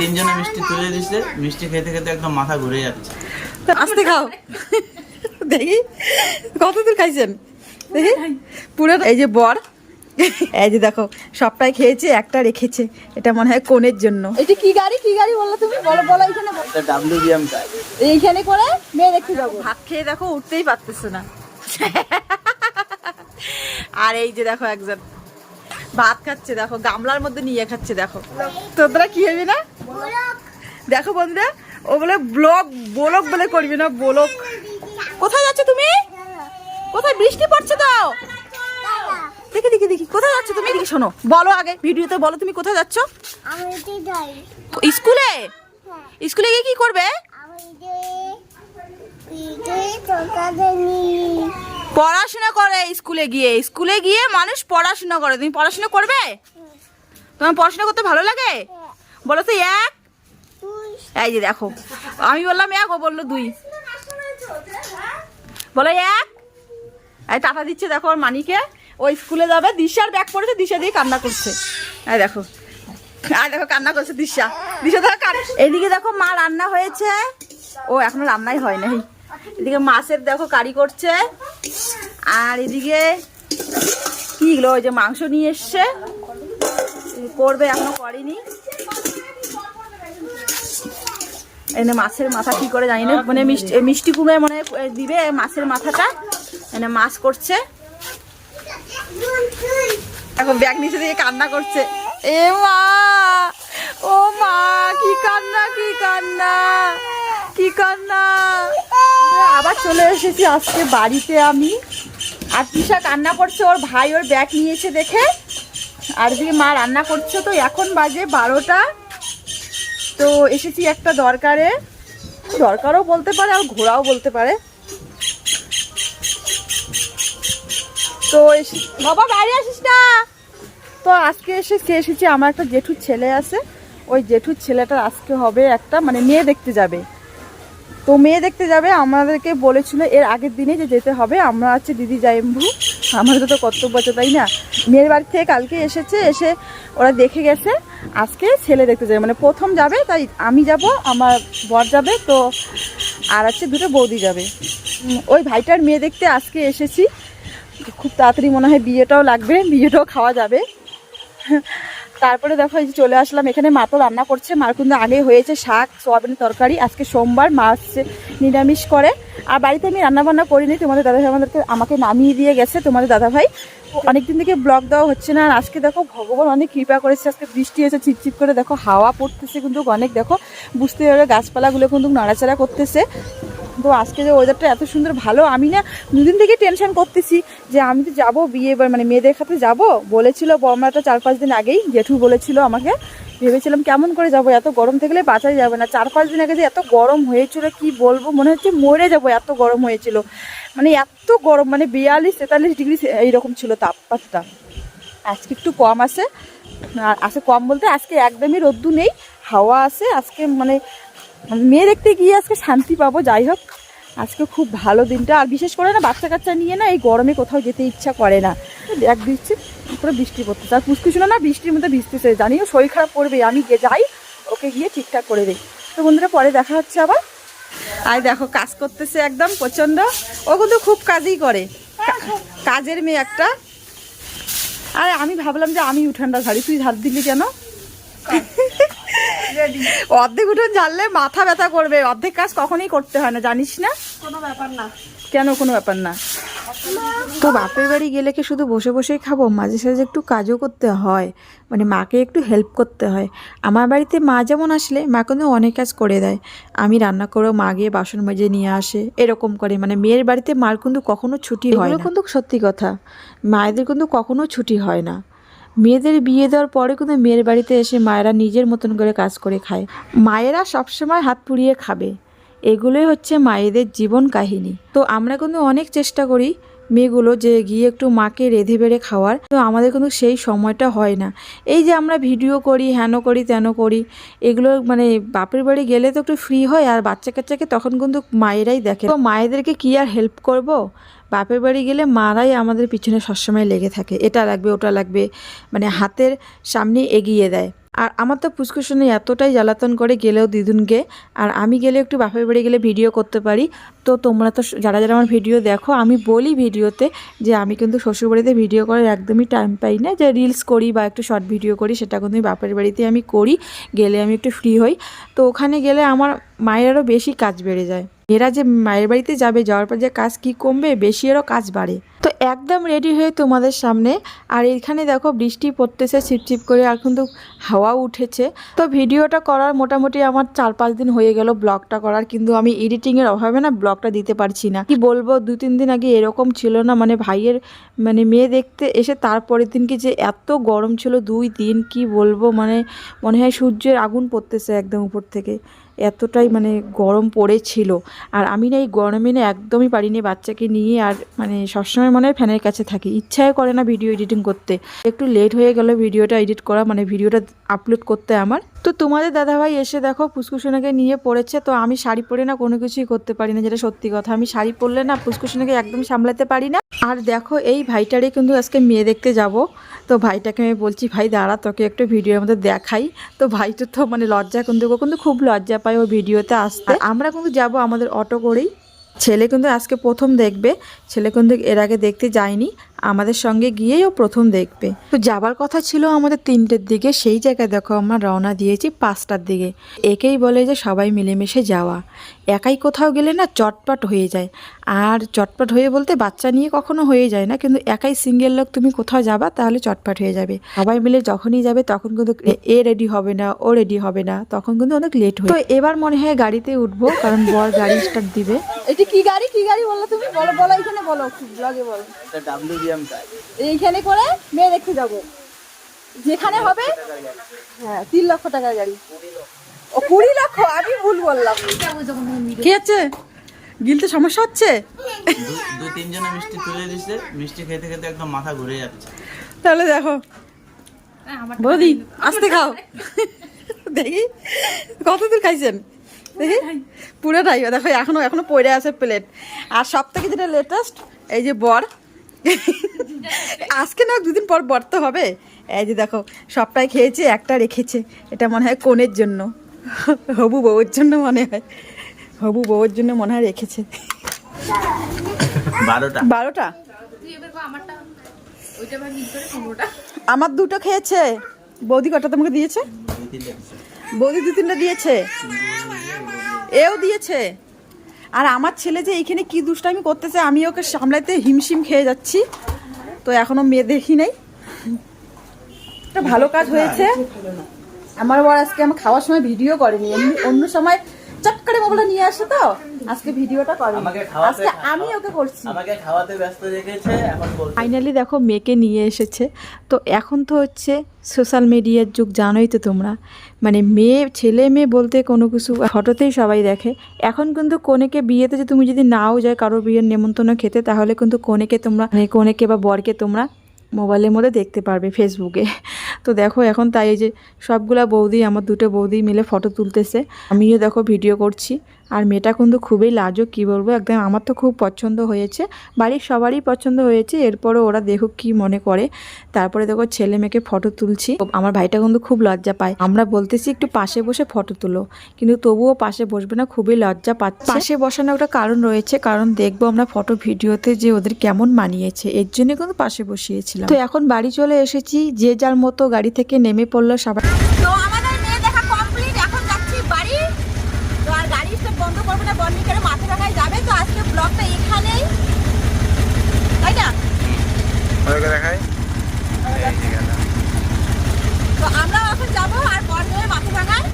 তিনজনে মিষ্টি তুলে দিচ্ছে মিষ্টি খেতে খেতে একদম মাথা ঘুরে যাচ্ছে। তো আস্তে খাও। দেখি কত দূর খাইছেন? দেখি পুরো এই যে বর এই যে দেখো সবটাই খেয়েছে একটা রেখেছে। এটা মনে হয় কোণের জন্য। এটা কি গাড়ি কি গাড়ি বলল তুমি? বলো বলো এখানে। বলো। এটা ডাব্লিউ বিএম কার এইখানে করে মেয়ে দেখতে যাব। ভাত খেয়ে দেখো উঠতেই পারতেছে না। আর এই যে দেখো একজন। ভাত খাচ্ছে, দেখো, গামলার মধ্যে নিয়ে খাচ্ছে, দেখো। তোমরা কি হবে না? দেখো বন্ধুরা, ও বলে ব্লক ব্লগ বলে করবি না, ব্লগ। কোথায় যাচ্ছ তুমি? কোথায় বৃষ্টি পড়ছে দাও দেখি দেখি দেখি, কোথায় যাচ্ছ তুমি? এদিকে শোনো, বলো আগে, ভিডিওতে বলো তুমি কোথায় যাচ্ছ? স্কুলে? স্কুলে গিয়ে কি করবে? নি পড়াশোনা করে স্কুলে গিয়ে। স্কুলে গিয়ে মানুষ পড়াশোনা করে। তুমি পড়াশোনা করবে? তোমার পড়াশোনা করতে ভালো লাগে? বলো তো এক। এই যে দেখো আমি বললাম এক ও বলল দুই। বলো এক। এই টাটা দিচ্ছে দেখো ওর মানিকে। ও স্কুলে যাবে দিশার ব্যাগ পড়েছে দিশা দিয়ে কান্না করছে। এই দেখো আর দেখো কান্না করছে দিশা। দিশা দেখো এদিকে দেখো মা রান্না হয়েছে। ও এখনও রান্নাই হয় নাই। এদিকে মাছের দেখো কারি করছে। আর এদিকে কি এগুলো ওই যে মাংস নিয়ে এসছে। করবে, এখনও করেনি। এনে মাছের মাথা কি করে জানি না। মানে মিষ্টি মিষ্টি কুমড়ে মানে দিবে মাছের মাথাটা। এনে মাছ করছে। এখন ব্যাগ নিচে দিয়ে কান্না করছে। এ মা! ও মা, কি কান্না কি কান্না কি কান্না। আবার চলে এসেছি আজকে বাড়িতে আমি। আর তিশা কান্না করছে, ওর ভাই ওর ব্যাগ নিয়েছে দেখে। আর এদিকে মা রান্না করছে, তো এখন বাজে বারোটা। তো এসেছি একটা দরকারে। দরকারও বলতে পারে, আর ঘোরাও বলতে পারে। তো বাবা বাইরে আসিস না? তো আজকে এসে কে এসেছি, আমার একটা জেঠুর ছেলে আছে। ওই জেঠুর ছেলেটার আজকে হবে একটা মানে মেয়ে দেখতে যাবে। তো মেয়ে দেখতে যাবে, আমাদেরকে বলেছিল এর আগের দিনে যে যেতে হবে। আমরা আছে দিদি জাইম্বু। আমাদের তো কর্তব্য আছে, তাই না? মেয়ের বাড়ি থেকে কালকে এসেছে, এসে ওরা দেখে গেছে। আজকে ছেলে দেখতে যাবে মানে প্রথম যাবে, তাই আমি যাব, আমার বর যাবে, তো আর আছে দুটো বৌদি যাবে। ওই ভাইটার মেয়ে দেখতে আজকে এসেছি। খুব তাড়াতাড়ি মনে হয় বিয়েটাও লাগবে, বিয়েটাও খাওয়া যাবে। তারপরে দেখো এই যে চলে আসলাম, এখানে মা তো রান্না করছে, মার কিন্তু আগে হয়েছে শাক, সোয়াবিনের তরকারি, আজকে সোমবার মা হচ্ছে নিরামিষ করে। আর বাড়িতে আমি রান্না বান্না করিনি, তোমাদের দাদাভাই আমাদেরকে, আমাকে নামিয়ে দিয়ে গেছে তোমাদের দাদাভাই। অনেকদিন থেকে ব্লগ দেওয়া হচ্ছে না, আর আজকে দেখো ভগবান অনেক কৃপা করেছে, আজকে বৃষ্টি এসে চিপচিপ করে দেখো হাওয়া পড়তেছে কিন্তু অনেক দেখো বুঝতে পারবে গাছপালাগুলো কিন্তু নাড়াচাড়া করতেছে। তো আজকে যে ওয়েদারটা এত সুন্দর, ভালো, আমি না দুদিন থেকে টেনশন করতেছি যে আমি তো যাব বিয়ে মানে মেয়েদের খাতে যাব। বলেছিল বর্মাটা চার পাঁচ দিন আগেই, জেঠু বলেছিল আমাকে। ভেবেছিলাম কেমন করে যাব, এত গরম থাকলে বাঁচাই যাবে না। চার পাঁচ দিন আগে যে এত গরম হয়েছিল, কি বলব, মনে হচ্ছে মরে যাব, এত গরম হয়েছিল। মানে এত গরম মানে বিয়াল্লিশ তেতাল্লিশ ডিগ্রি এইরকম ছিল তাপমাত্রা। আজকে একটু কম আছে। আর আছে কম বলতে আজকে একদমই রোদ্দু নেই, হাওয়া আছে। আজকে মানে মেয়ে দেখতে গিয়ে আজকে শান্তি পাবো, যাই হোক। আজকে খুব ভালো দিনটা। আর বিশেষ করে না বাচ্চা কাচ্চা নিয়ে না এই গরমে কোথাও যেতে ইচ্ছা করে না। এক দিচ্ছি পুরো বৃষ্টি পড়তেছে। আর পুষ্কুছিল না বৃষ্টির মধ্যে ভিজতেছে। জানিও শরীর খারাপ করবে, আমি গিয়ে যাই, ওকে গিয়ে ঠিকঠাক করে দিই। তো বন্ধুরা, পরে দেখা হচ্ছে আবার। আর দেখো, কাজ করতেছে একদম প্রচণ্ড। ও কিন্তু খুব কাজই করে। কাজের মেয়ে একটা। আর আমি ভাবলাম যে আমি উঠানটা ঝাড়ি। তুই ঝাড় দিলি কেন? অর্ধেক উঠোন ঝাড়লে মাথা ব্যথা করবে। অর্ধেক কাজ কখনোই করতে হয় না জানিস না? কোনো ব্যাপার না। কেন কোনো ব্যাপার না? তো বাপের বাড়ি গেলে কি শুধু বসে বসেই খাব? মাঝে সাঝে একটু কাজও করতে হয়। মানে মাকে একটু হেল্প করতে হয়। আমার বাড়িতে মা যেমন আসলে মা কিন্তু অনেক কাজ করে দেয়। আমি রান্না করেও মা গিয়ে বাসন মেজে নিয়ে আসে এরকম করে। মানে মেয়ের বাড়িতে মার কিন্তু কখনো ছুটি হয় না। কিন্তু সত্যি কথা। মায়েদের কিন্তু কখনো ছুটি হয় না। মেয়েদের বিয়ে দেওয়ার পরে কিন্তু মেয়ের বাড়িতে এসে মায়েরা নিজের মতন করে কাজ করে খায়। মায়েরা সবসময় হাত পুড়িয়ে খাবে। এগুলোই হচ্ছে মায়েদের জীবন কাহিনী। তো আমরা কিন্তু অনেক চেষ্টা করি মেয়েগুলো যে গিয়ে একটু মাকে রেধে বেড়ে খাওয়ার। তো আমাদের কিন্তু সেই সময়টা হয় না। এই যে আমরা ভিডিও করি, হেন করি, তেন করি, এগুলো মানে বাপের বাড়ি গেলে তো একটু ফ্রি হয় আর বাচ্চা কাচ্চাকে তখন কিন্তু মায়েরাই দেখে। তো মায়েদেরকে কি আর হেল্প করব? বাপের বাড়ি গেলে মারাই আমাদের পিছনে সবসময় লেগে থাকে। এটা লাগবে, ওটা লাগবে। মানে হাতের সামনে এগিয়ে দেয়। আর আমার তো পুষ্কুশনে এতটাই জ্বালাতন করে গেলেও দিদুনকে, আর আমি গেলে একটু বাপের বাড়ি গেলে ভিডিও করতে পারি। তো তোমরা তো যারা যারা আমার ভিডিও দেখো, আমি বলি ভিডিওতে যে আমি কিন্তু শ্বশুরবাড়িতে ভিডিও করার একদমই টাইম পাই না। যে রিলস করি বা একটু শর্ট ভিডিও করি, সেটা কিন্তু বাপের বাড়িতে আমি করি, গেলে আমি একটু ফ্রি হই। তো ওখানে গেলে আমার মায়েরও বেশি কাজ বেড়ে যায়। এরা যে মায়ের বাড়িতে যাবে, যাওয়ার পর যে কাজ কি কমবে, বেশি এরও কাজ বাড়ে। তো একদম রেডি হয়ে তোমাদের সামনে। আর এখানে দেখো বৃষ্টি পড়তেছে ছিপছিপ করে, আর কিন্তু হাওয়া উঠেছে। তো ভিডিওটা করার মোটামুটি আমার চার পাঁচ দিন হয়ে গেল ব্লগটা করার, কিন্তু আমি এডিটিংয়ের অভাবে না ব্লগটা দিতে পারছি না। কি বলব, দু তিন দিন আগে এরকম ছিল না মানে ভাইয়ের মানে মেয়ে দেখতে এসে তারপরের দিন কি যে এত গরম ছিল, দুই দিন কি বলব মানে মনে হয় সূর্যের আগুন পড়তেছে একদম উপর থেকে। এতটাই মানে গরম পড়েছিল। আর আমি না এই গরমে না একদমই পারিনি বাচ্চাকে নিয়ে আর মানে সবসময় মনে হয় ফ্যানের কাছে থাকি। ইচ্ছাই করে না ভিডিও এডিটিং করতে। একটু লেট হয়ে গেল ভিডিওটা এডিট করা মানে ভিডিওটা আপলোড করতে আমার। তো তোমাদের দাদাভাই এসে দেখো পুষ্কুসোনাকে নিয়ে পড়েছে, তো আমি শাড়ি পরে না কোনো কিছুই করতে পারি না, যেটা সত্যি কথা। আমি শাড়ি পরলে না পুষ্কুসোনাকে একদম সামলাতে পারি না। আর দেখো এই ভাইটারে কিন্তু আজকে মেয়ে দেখতে যাব। তো ভাইটাকে আমি বলছি ভাই দাঁড়া তোকে একটু ভিডিওর মধ্যে দেখাই। তো ভাইটা তো মানে লজ্জা কিন্তু কিন্তু খুব লজ্জা পায় ও ভিডিওতে আসতে। আমরা কিন্তু যাব আমাদের অটো করেই। ছেলে কিন্তু আজকে প্রথম দেখবে। ছেলে কিন্তু এর আগে দেখতে যায়নি। আমাদের সঙ্গে গিয়েই ও প্রথম দেখবে। তো যাবার কথা ছিল আমাদের তিনটের দিকে সেই জায়গায় দেখো আমরা রওনা দিয়েছি পাঁচটার দিকে। একেই বলে যে সবাই মিলেমিশে যাওয়া। একাই কোথাও গেলে না চটপট হয়ে যায়। আর চটপট হয়ে বলতে বাচ্চা নিয়ে কখনো হয়ে যায় না কিন্তু একাই সিঙ্গেল লোক তুমি কোথাও যাবা তাহলে চটপট হয়ে যাবে। সবাই মিলে যখনই যাবে তখন কিন্তু এ- রেডি হবে না ও রেডি হবে না তখন কিন্তু অনেক লেট হয় তো এবার মনে হয় গাড়িতে উঠবো কারণ বর গাড়ি স্টার্ট দিবে। এটি কি গাড়ি কি গাড়ি বলল তুমি? বলো বলো এখানে বলো ব্লগে বলো। এটা ডাব্লিউবিএম এইখানে করে মেয়ে দেখতে যাব। যেখানে হবে হ্যাঁ তিন লক্ষ টাকার গাড়ি। ও কুড়ি লক্ষ আমি ভুল বললাম। কি হচ্ছে? গিলতে সমস্যা হচ্ছে? দু তিনজনে মিষ্টি তুলে দিচ্ছে মিষ্টি খেতে খেতে একদম মাথা ঘুরে যাচ্ছে। তাহলে দেখো বৌদি আস্তে খাও। দেখি কত দূর খাইছেন? দেখি পুরোটাই দেখো এখনও এখনও পড়ে আছে প্লেট আর সব থেকে যেটা লেটেস্ট এই যে বর আজকে না দুদিন পর বর তো হবে। এই যে দেখো সবটাই খেয়েছে একটা রেখেছে। এটা মনে হয় কোণের জন্য। হবু বউয়ের জন্য মনে হয়। হবু বউয়ের জন্য মনে হয় রেখেছে। বারোটা। বারোটা? আমার দুটো খেয়েছে। বৌদি কটা তোমাকে দিয়েছে। বৌদি দু তিনটা দিয়েছে। এও দিয়েছে? আর আমার ছেলে যে এইখানে কি দুষ্টামি করতেছে, আমি ওকে সামলাইতে হিমশিম খেয়ে যাচ্ছি। তো এখনও মেয়ে দেখি নাই। ভালো কাজ হয়েছে। আমার বর আজকে আমার খাওয়ার সময় ভিডিও করেনি। অন্য সময় চট করে মোবাইলটা নিয়ে আসে তো। আজকে ভিডিওটা খাওয়াতে- আজকে আমি ওকে করছি। আমাকে খাওয়াতে ব্যস্ত রেখেছে এখন ফাইনালি দেখো মেয়েকে নিয়ে এসেছে। তো এখন তো হচ্ছে সোশ্যাল মিডিয়ার যুগ জানোই তো তোমরা। মানে মেয়ে ছেলে মেয়ে বলতে কোনো কিছু ফটোতেই সবাই দেখে। এখন কিন্তু কনেকে বিয়েতে যে তুমি যদি নাও যায় কারও বিয়ের নেমন্তন্ন খেতে তাহলে কিন্তু কনেকে তোমরা মানে কনেকে বা বরকে তোমরা মোবাইলের মধ্যে দেখতে পারবে ফেসবুকে। তো দেখো এখন তাই যে সবগুলা বৌদি, আমার দুটো বৌদি মিলে ফটো তুলতেছে। আমিও দেখো ভিডিও করছি। আর মেয়েটা কিন্তু খুবই লাজুক, কী বলব? একদম আমার তো খুব পছন্দ হয়েছে, বাড়ির সবারই পছন্দ হয়েছে, এরপরে ওরা দেখুক কি মনে করে। তারপরে দেখো ছেলে মেয়েকে ফটো তুলছি। আমার ভাইটা কিন্তু খুব লজ্জা পায়। আমরা বলতেছি একটু পাশে বসে ফটো তুলো, কিন্তু তবুও পাশে বসবে না, খুবই লজ্জা পাচ্ছে। পাশে বসানোর একটা কারণ রয়েছে, কারণ দেখব আমরা ফটো ভিডিওতে যে ওদের কেমন মানিয়েছে, এর জন্য কিন্তু পাশে বসিয়েছিলাম। তো এখন বাড়ি চলে এসেছি, যে যার মতো গাড়ি থেকে নেমে পড়ল সবাই তো আমাদের মেয়ে দেখা কমপ্লিট এখন যাচ্ছি বাড়ি তো আর গাড়ি স্টার্ট বন্ধ করব না বন্ধ করে মাথা রাখায় যাবে তো আজকে ব্লগটা এখানেই। তাই না? তো আমরা এখন যাব আর পরে মাথা ভাঙায়।